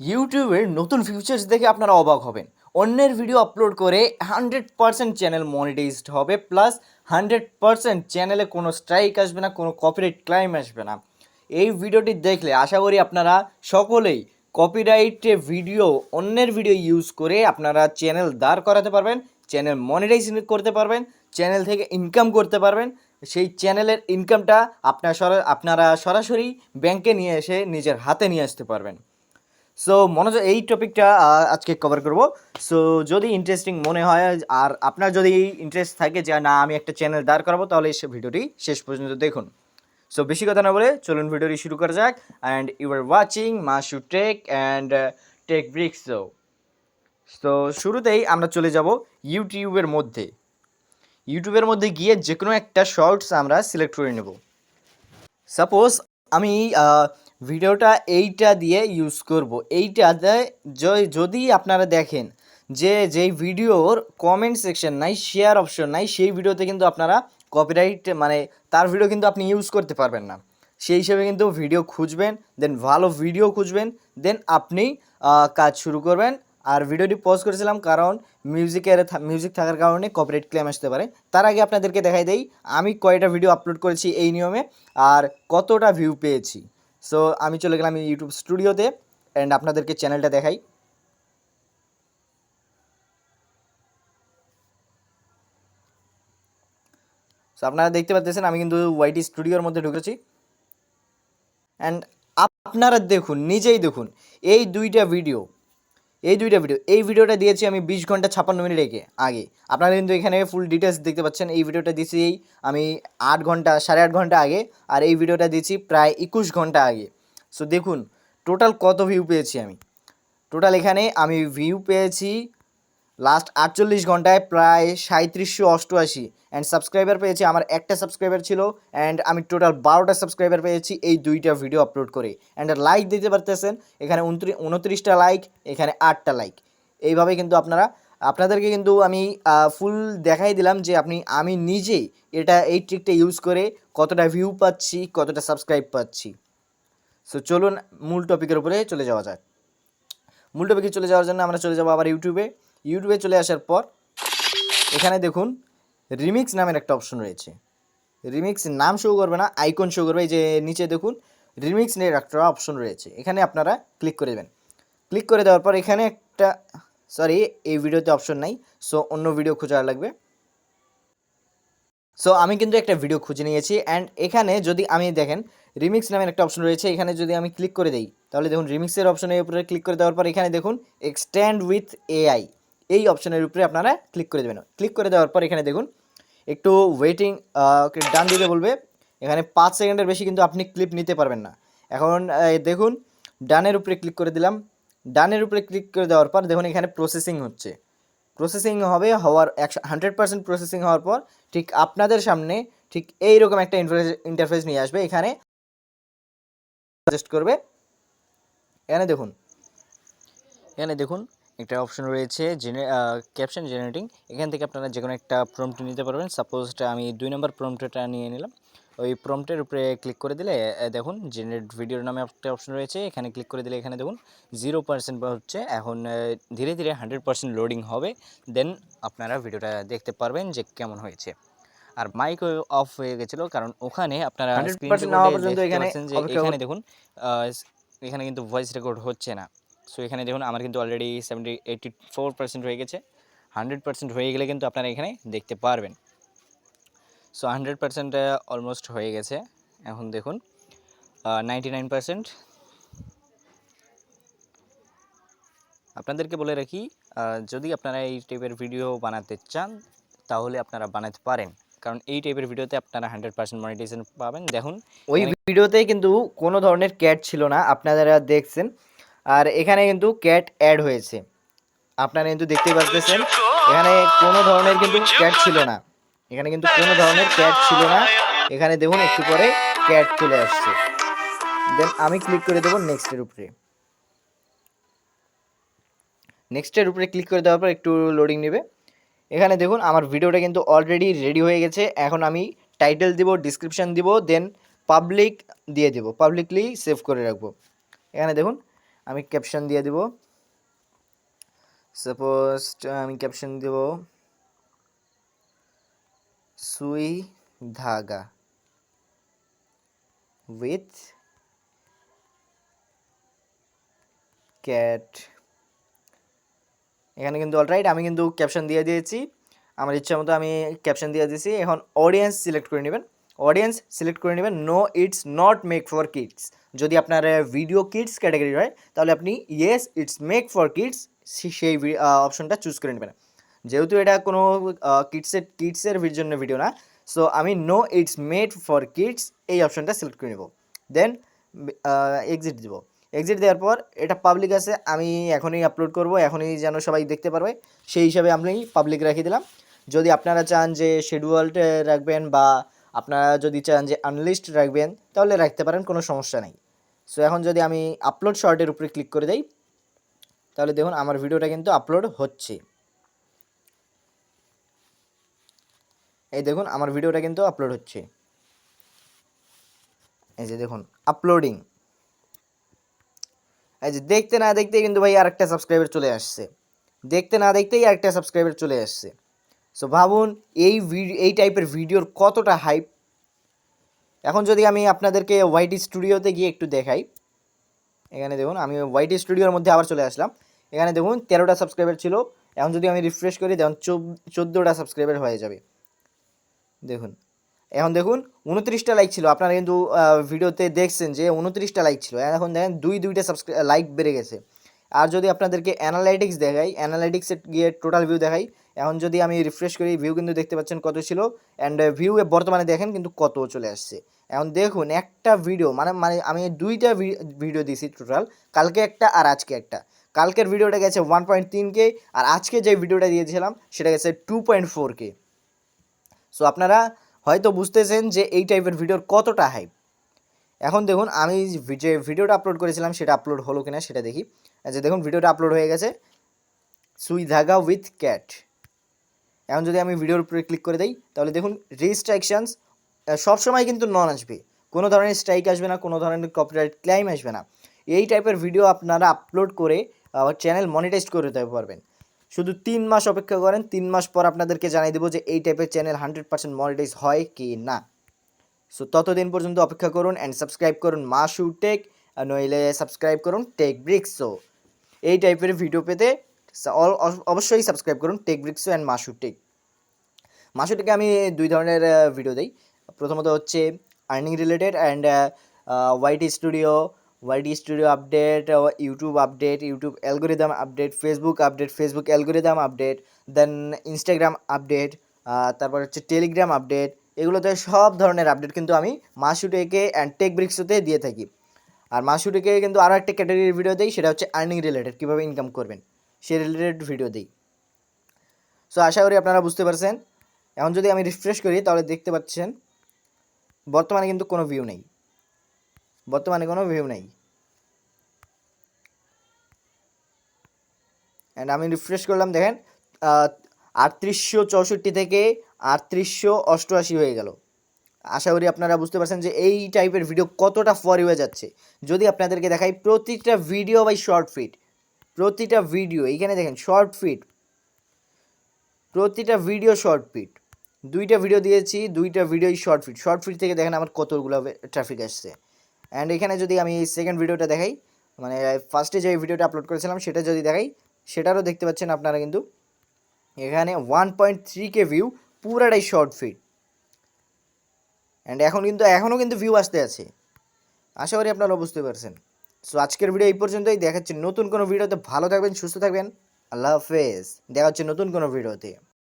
ইউটিউবের নতুন ফিউচার্স দেখে আপনারা অবাক হবেন। অন্যের ভিডিও আপলোড করে হান্ড্রেড পার্সেন্ট চ্যানেল মনিটাইজড হবে প্লাস হান্ড্রেড পার্সেন্ট চ্যানেলে কোনো স্ট্রাইক আসবে না, কোনো কপিরাইট ক্লাইম আসবে না। এই ভিডিওটি দেখলে আশা করি আপনারা সকলেই কপিরাইটে ভিডিও অন্যের ভিডিও ইউজ করে আপনারা চ্যানেল দাঁড় করাতে পারবেন চ্যানেল মনিটাইজ করতে পারবেন চ্যানেল থেকে ইনকাম করতে পারবেন। সেই চ্যানেলের ইনকামটা আপনার আপনারা সরাসরি ব্যাংকে নিয়ে এসে নিজের হাতে নিয়ে আসতে পারবেন। সো মনোযোগ এই টপিকটা আজকে কভার করব। সো যদি ইন্টারেস্টিং মনে হয়, আর আপনার যদি ইন্টারেস্ট থাকে যে, না, আমি একটা চ্যানেল দাঁড় করাবো, তাহলে সে ভিডিওটি শেষ পর্যন্ত দেখুন। সো বেশি কথা না বলে চলুন ভিডিওটি শুরু করা যাক। অ্যান্ড ইউ আর ওয়াচিং মা Masu Tech and Tech Bricks so শুরুতেই আমরা চলে যাব ইউটিউবের মধ্যে। ইউটিউবের মধ্যে গিয়ে যে কোনো একটা শর্টস আমরা সিলেক্ট করে নেব। সাপোজ আমি ভিডিওটা এইটা দিয়ে ইউজ করব। এইটাতে যদি আপনারা দেখেন যে, যেই ভিডিওর কমেন্ট সেকশন নাই শেয়ার অপশন নাই, সেই ভিডিওতে কিন্তু আপনারা কপিরাইট মানে তার ভিডিও কিন্তু আপনি ইউজ করতে পারবেন না। সেই হিসেবে কিন্তু ভিডিও খুঁজবেন দেন ভালো ভিডিও খুঁজবেন দেন আপনি কাজ শুরু করবেন। আর ভিডিওটি পজ করেছিলাম কারণ মিউজিকের মিউজিক থাকার কারণে কপিরাইট ক্লেম আসতে পারে। তার আগে আপনাদেরকে দেখাই দেই, আমি কয়টা ভিডিও আপলোড করেছি এই নিয়মে, আর কতটা ভিউ পেয়েছি। সো আমি চলে গেলাম ইউটিউব স্টুডিওতে অ্যান্ড আপনাদেরকে চ্যানেলটা দেখাই। সো আপনারা দেখতে পাচ্ছেন, আমি কিন্তু ওয়াইটি স্টুডিওর মধ্যে ঢুকেছি। অ্যান্ড আপনারা দেখুন, নিজেই দেখুন, এই দুইটা ভিডিও এই দুইটা ভিডিও এই ভিডিওটা দিয়েছি আমি বিশ ঘণ্টা ছাপ্পান্ন মিনিট রেখে আগে। আপনারা কিন্তু এখানে ফুল ডিটেলস দেখতে পাচ্ছেন, এই ভিডিওটা দিয়েছি আমি আট ঘণ্টা, সাড়ে আট ঘণ্টা আগে, আর এই ভিডিওটা দিয়েছি প্রায় একুশ ঘণ্টা আগে। সো দেখুন টোটাল কত ভিউ পেয়েছি আমি? টোটাল এখানে আমি ভিউ পেয়েছি লাস্ট আটচল্লিশ ঘন্টায় প্রায় সাঁত্রিশশো অষ্টআশি। অ্যান্ড সাবস্ক্রাইবার পেয়েছি, আমার একটা সাবস্ক্রাইবার ছিল অ্যান্ড আমি টোটাল বারোটা সাবস্ক্রাইবার পেয়েছি এই দুইটা ভিডিও আপলোড করে। অ্যান্ড লাইক দিতে পারতেছেন, এখানে উনত্রিশ উনত্রিশটা লাইক এখানে আটটা লাইক এইভাবে কিন্তু আপনারা, আপনাদেরকে কিন্তু আমি ফুল দেখাই দিলাম যে আপনি, আমি নিজেই এটা এই ট্রিকটা ইউজ করে কতটা ভিউ পাচ্ছি, কতটা সাবস্ক্রাইব পাচ্ছি। সো চলুন মূল টপিকের উপরে চলে যাওয়া যাক। মূল টপিকে চলে যাওয়ার জন্য আমরা চলে যাব আবার ইউটিউবে ইউটিউবে চলে আসার পর, এখানে দেখুন রিমিক্স নামের একটা অপশন রয়েছে। রিমিক্স নাম শো করবে না আইকন শো করবে। এই যে নিচে দেখুন, রিমিক্স নিয়ে একটা অপশন রয়েছে। এখানে আপনারা ক্লিক করে দেবেন। ক্লিক করে দেওয়ার পর এখানে একটা সরি এই ভিডিওতে অপশন নাই। সো অন্য ভিডিও খোঁজা লাগবে। সো আমি কিন্তু একটা ভিডিও খুঁজে নিয়েছি। অ্যান্ড এখানে যদি আমি দেখেন, রিমিক্স নামের একটা অপশন রয়েছে। এখানে যদি আমি ক্লিক করে দিই, তাহলে দেখুন, রিমিক্সের অপশনের উপরে ক্লিক করে দেওয়ার পর এখানে দেখুন এক্সট্যান্ড উইথ এআই এই অপশনের উপরে আপনারা ক্লিক করে দেবেন। ক্লিক করে দেওয়ার পর এখানে দেখুন, একটু ওয়েটিং ডান দিতে বলবে। এখানে পাঁচ সেকেন্ডের বেশি কিন্তু আপনি ক্লিপ নিতে পারবেন না। এখন দেখুন, ডানের উপরে ক্লিক করে দিলাম। ডানের উপরে ক্লিক করে দেওয়ার পর দেখুন এখানে প্রসেসিং হচ্ছে। প্রসেসিং হবে হওয়ার একশো হান্ড্রেড পার্সেন্ট প্রসেসিং হওয়ার পর ঠিক আপনাদের সামনে ঠিক এইরকম একটা ইন্টারফেস নিয়ে আসবে। এখানে সাজেস্ট করবে। এখানে দেখুন এখানে দেখুন একটা অপশন রয়েছে জেনে ক্যাপশন জেনারেটিং এখান থেকে আপনারা যে কোনো একটা প্রম্পট নিতে পারবেন। সাপোজ আমি দুই নম্বর প্রম্পটটা নিয়ে নিলাম। ওই প্রম্পটের উপরে ক্লিক করে দিলে দেখুন জেনারেট ভিডিওর নামে একটা অপশন রয়েছে। এখানে ক্লিক করে দিলে এখানে দেখুন জিরো পার্সেন্ট হচ্ছে এখন ধীরে ধীরে হান্ড্রেড পার্সেন্ট লোডিং হবে। দেন আপনারা ভিডিওটা দেখতে পারবেন যে কেমন হয়েছে। আর মাইক অফ হয়ে গেছিল কারণ ওখানে আপনারা 100% screen নেওয়া recordে পর্যন্ত দেখতে এখানে দেখুন এখানে কিন্তু ভয়েস রেকর্ড হচ্ছে না। সো এখানে দেখুন আমার কিন্তু already seventy eighty four percent হয়ে গেছে। হান্ড্রেড পার্সেন্ট হয়ে গেলে কিন্তু আপনারা এখানে দেখতে পারবেন। সো হান্ড্রেড পার্সেন্ট অলমোস্ট হয়ে গেছে। এখন দেখুন নাইনটি নাইন পার্সেন্ট আপনাদেরকে বলে রাখি আহ, যদি আপনারা এই টাইপের ভিডিও বানাতে চান তাহলে আপনারা বানাতে পারেন। কারণ এই টাইপের ভিডিওতে আপনারা হান্ড্রেড পার্সেন্ট মনিটাইজেশন পাবেন। দেখুন ওই ভিডিওতে কিন্তু কোনো ধরনের ক্যাট ছিল না। আপনারা দেখছেন আর এখানে কিন্তু ক্যাট অ্যাড হয়েছে। আপনারা কিন্তু দেখতেই পাচ্ছেন এখানে কোনো ধরনের কিন্তু ক্যাট ছিল না। এখানে কিন্তু কোনো ধরনের ক্যাট ছিল না। এখানে দেখুন, একটু পরে ক্যাট চলে আসছে। দেন আমি ক্লিক করে দেবো নেক্সটের উপরে। নেক্সটের উপরে ক্লিক করে দেওয়ার পর একটু লোডিং নেবে। এখানে দেখুন, আমার ভিডিওটা কিন্তু অলরেডি রেডি হয়ে গেছে। এখন আমি টাইটেল দিব ডিসক্রিপশন দিব দেন পাবলিক দিয়ে দেব। পাবলিকলি সেভ করে রাখব। এখানে দেখুন আমি ক্যাপশন দিয়ে দিব। সাপোজ আমি ক্যাপশন দেব। সুই ধাগা উইথ ক্যাট এখানে কিন্তু অলরাইট আমি কিন্তু ক্যাপশন দিয়ে দিয়েছি। আমার ইচ্ছা মতো আমি ক্যাপশন দিয়ে দিয়েছি। এখন অডিয়েন্স সিলেক্ট করে নেবেন। অডিয়েন্স সিলেক্ট করে নেবেন no it's not make for kids যদি আপনার ভিডিও কিডস ক্যাটাগরি হয়, তাহলে আপনি yes it's make for kids সেই অপশনটা চুজ করে নেবেন। যেহেতু এটা কোনো কিডসের কিডসের জন্য ভিডিও না সো আমি no it's made for kids এই অপশনটা সিলেক্ট করে নেব। দেন এক্সিট দিব। এক্সিট দেওয়ার পর এটা পাবলিক আছে, আমি এখনই আপলোড করব, এখনই যেন সবাই দেখতে পারবে, সেই হিসাবে আমি পাবলিক রেখে দিলাম। যদি আপনারা চান যে শিডিউল্ড রাখবেন বা আপনারা যদি চান যে আনলিস্ট রাখবেন, তাহলে রাখতে পারেন, কোনো সমস্যা নেই। সো এখন যদি আমি আপলোড শর্টের উপরে ক্লিক করে দেই, তাহলে দেখুন আমার ভিডিওটা কিন্তু আপলোড হচ্ছে। এই দেখুন, আমার ভিডিওটা কিন্তু আপলোড হচ্ছে। এই যে দেখুন আপলোডিং এই যে দেখতে না দেখতেই কিন্তু ভাই আরেকটা সাবস্ক্রাইবার চলে আসছে। দেখতে না দেখতেই আরেকটা সাবস্ক্রাইবার চলে আসছে। সো ভাবুন, এই এই টাইপের ভিডিওর কতটা হাইপ এখন যদি আমি আপনাদেরকে ওয়াইটি স্টুডিওতে গিয়ে একটু দেখাই, এখানে দেখুন, আমি ওয়াইটি স্টুডিওর মধ্যে আবার চলে আসলাম। এখানে দেখুন, তেরোটা সাবস্ক্রাইবার ছিল। এখন যদি আমি রিফ্রেশ করি, দেখুন চোদ্দোটা সাবস্ক্রাইবার হয়ে যাবে। দেখুন, এখন দেখুন, উনত্রিশটা লাইক ছিল। আপনারা কিন্তু ভিডিওতে দেখছেন যে উনত্রিশটা লাইক ছিল। এখন দেখেন, দুই, দুইটা সাবস্ক্রাই লাইক বেড়ে গেছে। আর যদি আপনাদেরকে অ্যানালাইটিক্স দেখাই অ্যানালাইটিক্সে গিয়ে টোটাল ভিউ দেখাই এখন যদি আমি রিফ্রেশ করি ভিউ কিন্তু দেখতে পাচ্ছেন কত ছিল? অ্যান্ড ভিউ বর্তমানে দেখেন কিন্তু কত চলে আসছে। এখন দেখুন, একটা ভিডিও মানে মানে আমি দুইটা ভিডিও দিয়েছি টোটাল কালকে একটা আর আজকে একটা। কালকের ভিডিওটা গেছে ওয়ান পয়েন্ট তিন কে আর আজকে যে ভিডিওটা দিয়েছিলাম, সেটা গেছে two point four K so আপনারা হয়তো বুঝতেছেন যে এই টাইপের ভিডিওর কতটা হাইপ এখন দেখুন, আমি যে ভিডিওটা আপলোড করেছিলাম, সেটা আপলোড হলো কিনা সেটা দেখি। যে দেখুন ভিডিওটা আপলোড হয়ে গেছে। সুই ধাগা উইথ ক্যাট এখন যদি আমি ভিডিওর উপরে ক্লিক করে দিই, তাহলে দেখুন রেজিস্ট্রাকশানস সবসময় কিন্তু নন আসবে। কোনো ধরনের স্ট্রাইক আসবে না, কোনো ধরনের কপিরাইট ক্লাইম আসবে না। এই টাইপের ভিডিও আপনারা আপলোড করে চ্যানেল মনিটাইজ করে দিতে পারবেন। শুধু তিন মাস অপেক্ষা করেন, তিন মাস পর আপনাদেরকে জানিয়ে দেবো যে এই টাইপের চ্যানেল হান্ড্রেড পার্সেন্ট মনিটাইজ হয় কি না। সো ততদিন পর্যন্ত অপেক্ষা করুন অ্যান্ড সাবস্ক্রাইব করুন মাসু টেক নইলে সাবস্ক্রাইব করুন টেক ব্রিক্সো এই টাইপের ভিডিও পেতে অবশ্যই সাবস্ক্রাইব করুন take ব্রিক্সো and Masu take Masu টেকে আমি দুই ধরনের ভিডিও দিই। প্রথমত হচ্ছে earning related and YT studio YT studio update YouTube update YouTube algorithm update Facebook update Facebook algorithm update then Instagram update তারপর হচ্ছে টেলিগ্রাম আপডেট এগুলোতে সব ধরনের আপডেট কিন্তু আমি মাসুটেকে অ্যান্ড টেক ব্রিক্সোতে দিয়ে থাকি। আর মাসুটেকে কিন্তু আরও একটা ক্যাটাগরির ভিডিও দিই, সেটা হচ্ছে আর্নিং রিলেটেড কীভাবে ইনকাম করবেন। সে রিলেটেড ভিডিও দিই। সো আশা করি আপনারা বুঝতে পারছেন। এখন যদি আমি রিফ্রেশ করি, তাহলে দেখতে পাচ্ছেন, বর্তমানে কিন্তু কোনো ভিউ নেই। বর্তমানে কোনো ভিউ নেই। অ্যান্ড আমি রিফ্রেশ করলাম, দেখেন আটত্রিশশো চৌষট্টি থেকে আটত্রিশশো অষ্টআশি হয়ে গেল। আশা করি আপনারা বুঝতে পারছেন যে এই টাইপের ভিডিও কতটা ফর হয়ে যাচ্ছে। যদি আপনাদেরকে দেখাই, প্রতিটা ভিডিও বাই শর্ট ফিট প্রতিটা ভিডিও এইখানে দেখেন শর্ট ফিট প্রতিটা ভিডিও শর্ট ফিট দুইটা ভিডিও দিয়েছি, দুইটা ভিডিওই শর্ট ফিট শর্ট ফিট থেকে দেখেন আমার কতগুলো ট্রাফিক আসছে। অ্যান্ড এখানে যদি আমি এই সেকেন্ড ভিডিওটা দেখাই মানে ফার্স্টে যে ভিডিওটা আপলোড করেছিলাম, সেটা যদি দেখাই, সেটারও দেখতে পাচ্ছেন আপনারা কিন্তু, এখানে one point three K view পুরাটাই শর্ট ফিট অ্যান্ড এখন কিন্তু, এখনও কিন্তু ভিউ আসতে আছে। আশা করি আপনারা বুঝতে পারছেন। সো আজকের ভিডিও এই পর্যন্তই। দেখাচ্ছি নতুন কোনো ভিডিওতে। ভালো থাকবেন, সুস্থ থাকবেন। আল্লাহ হাফেজ। দেখা হচ্ছে নতুন কোনো ভিডিওতে।